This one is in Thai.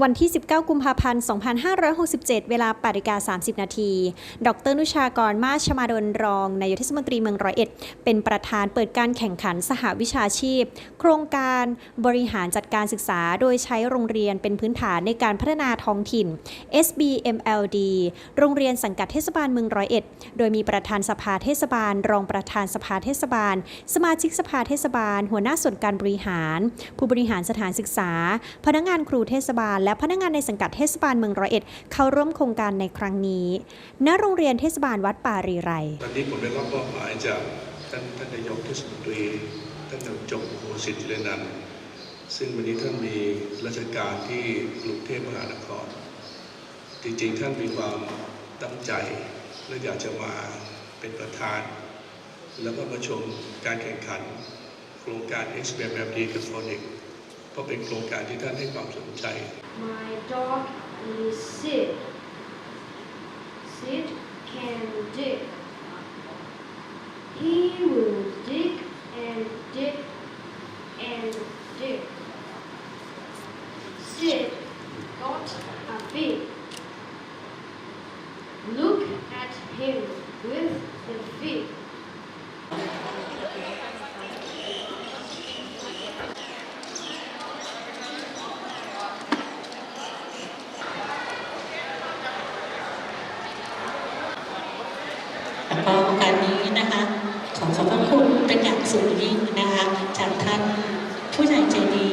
วันที่ 19 กุมภาพันธ์ 2567 เวลา8นาฬิกา30 นาที ดร นุชากร มาชมาดลรอง นายกเทศมนตรีเมืองร้อยเอ็ด เป็นประธานเปิดการแข่งขันสหวิชาชีพ โครงการบริหารจัดการศึกษา โดยใช้โรงเรียนเป็นพื้นฐานในการพัฒนาท้องถิ่น SBMLD โรงเรียนสังกัดเทศบาลเมืองร้อยเอ็ด โดยมีประธานสภาเทศบาล รองประธานสภาเทศบาล สมาชิกสภาเทศบาล หัวหน้าส่วนการบริหาร ผู้บริหารสถานศึกษา พนักงานครูเทศบาลและพนักงานในสังกัดเทศบาลเมืองร้อยเอ็ดเข้าร่วมโครงการในครั้งนี้ ณ โรงเรียนเทศบาลวัดป่ารีไรตอนนี้ผมได้รับมอบหมายจากท่านท่านนายกเทศมนตรีท่านนายจงโหสิทธิเลนันซึ่งวันนี้ท่านมีราชการที่กรุงเทพมหานคร จริงๆ ท่านมีความตั้งใจและอยากจะมาเป็นประธาน แล้วก็มาชมการแข่งขันโครงการ x b m d กับ p h o n i c เพราะเป็นโครงการที่ท่านให้ความสนใจ My dog is Sid. Sid can dig. He will dig and dig and dig. Sid got a big. ก็โอกาสนี้นะคะ ขอขอบพระคุณเป็นอย่างสูงยิ่งนะคะ จากท่านผู้ใหญ่ใจดี